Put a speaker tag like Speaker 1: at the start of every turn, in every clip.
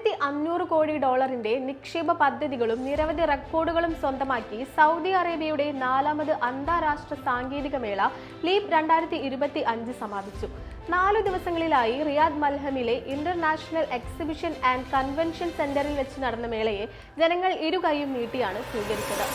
Speaker 1: ആയിരത്തി അഞ്ഞൂറ് കോടി ഡോളറിന്റെ നിക്ഷേപ പദ്ധതികളും നിരവധി റെക്കോർഡുകളും സ്വന്തമാക്കി സൗദി അറേബ്യയുടെ നാലാമത് അന്താരാഷ്ട്ര സാങ്കേതിക മേള ലീപ് രണ്ടായിരത്തി ഇരുപത്തി അഞ്ച് സമാപിച്ചു. നാലു ദിവസങ്ങളിലായി റിയാദ് മൽഹമിലെ ഇന്റർനാഷണൽ എക്സിബിഷൻ ആൻഡ് കൺവെൻഷൻ സെന്ററിൽ വെച്ച് നടന്ന മേളയെ ജനങ്ങൾ ഇരുകൈയും നീട്ടിയാണ് സ്വീകരിച്ചത്.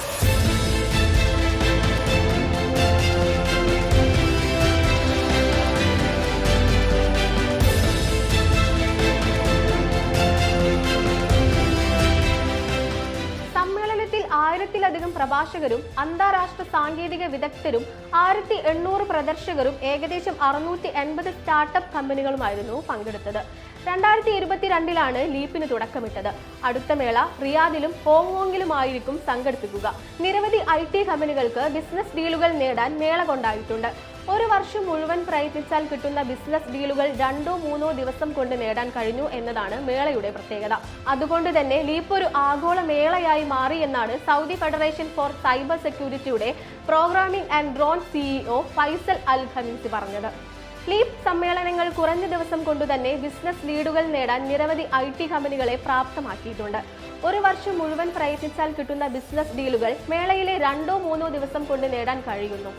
Speaker 1: ആയിരത്തിലധികം പ്രഭാഷകരും അന്താരാഷ്ട്ര സാങ്കേതിക വിദഗ്ധരും ആയിരത്തി എണ്ണൂറ് പ്രദർശകരും ഏകദേശം അറുന്നൂറ്റി എൺപത് സ്റ്റാർട്ടപ്പ് കമ്പനികളുമായിരുന്നു പങ്കെടുത്തത്. രണ്ടായിരത്തി ഇരുപത്തിരണ്ടിലാണ് ലീപ്പിന് തുടക്കമിട്ടത്. അടുത്ത മേള റിയാദിലും ഹോങ്കോങ്ങിലുമായിരിക്കും സംഘടിപ്പിക്കുക. നിരവധി ഐ ടി കമ്പനികൾക്ക് ബിസിനസ് ഡീലുകൾ നേടാൻ മേള കൊണ്ടായിട്ടുണ്ട്. ഒരു വർഷം മുഴുവൻ പ്രയത്നിച്ചാൽ കിട്ടുന്ന ബിസിനസ് ഡീലുകൾ രണ്ടോ മൂന്നോ ദിവസം കൊണ്ട് നേടാൻ കഴിഞ്ഞു എന്നതാണ് മേളയുടെ പ്രത്യേകത. അതുകൊണ്ട് തന്നെ ലീപ്പ് ഒരു ആഗോള മേളയായി മാറി എന്നാണ് Saudi federation for cyber സെക്യൂരിറ്റിയുടെ programming and drone CEO Faisal Al Khamisi പറഞ്ഞത്. ലീപ് സമ്മേളനങ്ങൾ കുറഞ്ഞ ദിവസം കൊണ്ടുതന്നെ ബിസിനസ് ലീഡുകൾ നേടാൻ നിരവധി ഐ ടി കമ്പനികളെ പ്രാപ്തമാക്കിയിട്ടുണ്ട്. ഒരു വർഷം മുഴുവൻ പ്രയത്നിച്ചാൽ കിട്ടുന്ന ബിസിനസ് ഡീലുകൾ മേളയിലെ രണ്ടോ മൂന്നോ ദിവസം കൊണ്ട് നേടാൻ കഴിയുന്നു.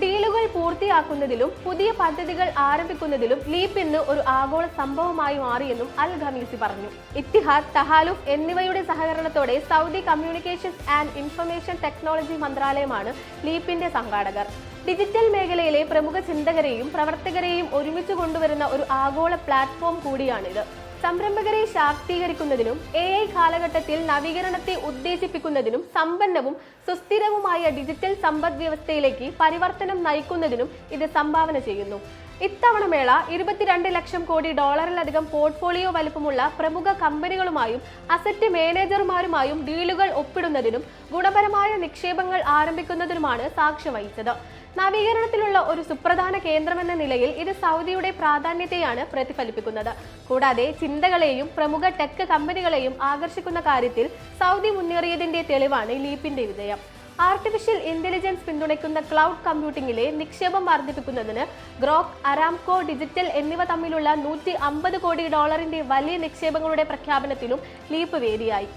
Speaker 1: ഡീലുകൾ പൂർത്തിയാക്കുന്നതിലും പുതിയ പദ്ധതികൾ ആരംഭിക്കുന്നതിലും ലീപ് ഇന്ന് ഒരു ആഗോള സംഭവമായി മാറിയെന്നും അൽ ഖമീസി പറഞ്ഞു. ഇത്തിഹാദ് തഹാലുഫ് എന്നിവയുടെ സഹകരണത്തോടെ Saudi communications and information technology മന്ത്രാലയമാണ് ലീപ്പിന്റെ സംഘാടകർ. ഡിജിറ്റൽ മേഖലയിലെ പ്രമുഖ ചിന്തകരെയും പ്രവർത്തകരെയും ഒരുമിച്ച് കൊണ്ടുവരുന്ന ഒരു ആഗോള പ്ലാറ്റ്ഫോം കൂടിയാണിത്. സംരംഭകരെ ശാക്തീകരിക്കുന്നതിനും എ ഐ കാലഘട്ടത്തിൽ നവീകരണത്തെ ഉത്തേജിപ്പിക്കുന്നതിനും സമ്പന്നവും സുസ്ഥിരവുമായ ഡിജിറ്റൽ സമ്പദ് വ്യവസ്ഥയിലേക്ക് പരിവർത്തനം നയിക്കുന്നതിനും ഇത് സംഭാവന ചെയ്യുന്നു. ഇത്തവണ മേള ഇരുപത്തിരണ്ട് ലക്ഷം കോടി ഡോളറിലധികം പോർട്ട്ഫോളിയോ വലുപ്പമുള്ള പ്രമുഖ കമ്പനികളുമായും അസറ്റ് മാനേജർമാരുമായും ഡീലുകൾ ഒപ്പിടുന്നതിനും ഗുണപരമായ നിക്ഷേപങ്ങൾ ആരംഭിക്കുന്നതിനുമാണ് സാക്ഷ്യം വഹിച്ചത്. നവീകരണത്തിലുള്ള ഒരു സുപ്രധാന കേന്ദ്രമെന്ന നിലയിൽ ഇത് സൗദിയുടെ പ്രാധാന്യത്തെയാണ് പ്രതിഫലിപ്പിക്കുന്നത്. കൂടാതെ ചിന്തകളെയും പ്രമുഖ ടെക് കമ്പനികളെയും ആകർഷിക്കുന്ന കാര്യത്തിൽ സൗദി മുന്നേറിയതിന്റെ തെളിവാണ് ലീപ്പിന്റെ വിജയം ആർട്ടിഫിഷ്യൽ ഇന്റലിജൻസ് പിന്തുണയ്ക്കുന്ന ക്ലൗഡ് കമ്പ്യൂട്ടിംഗിലെ നിക്ഷേപം വർദ്ധിപ്പിക്കുന്നതിന് ഗ്രോക്ക് അരാംകോ ഡിജിറ്റൽ എന്നിവ തമ്മിലുള്ള നൂറ്റി അമ്പത് കോടി ഡോളറിന്റെ വലിയ നിക്ഷേപങ്ങളുടെ പ്രഖ്യാപനത്തിലും ലീപ്പ് വേദിയായി.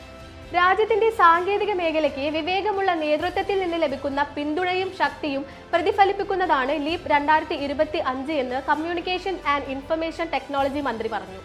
Speaker 1: രാജ്യത്തിന്റെ സാങ്കേതിക മേഖലയ്ക്ക് വിവേകമുള്ള നേതൃത്വത്തിൽ നിന്ന് ലഭിക്കുന്ന പിന്തുണയും ശക്തിയും പ്രതിഫലിപ്പിക്കുന്നതാണ് ലീപ് രണ്ടായിരത്തി ഇരുപത്തി അഞ്ച് എന്ന് കമ്മ്യൂണിക്കേഷൻ ആൻഡ് ഇൻഫർമേഷൻ ടെക്നോളജി മന്ത്രി പറഞ്ഞു.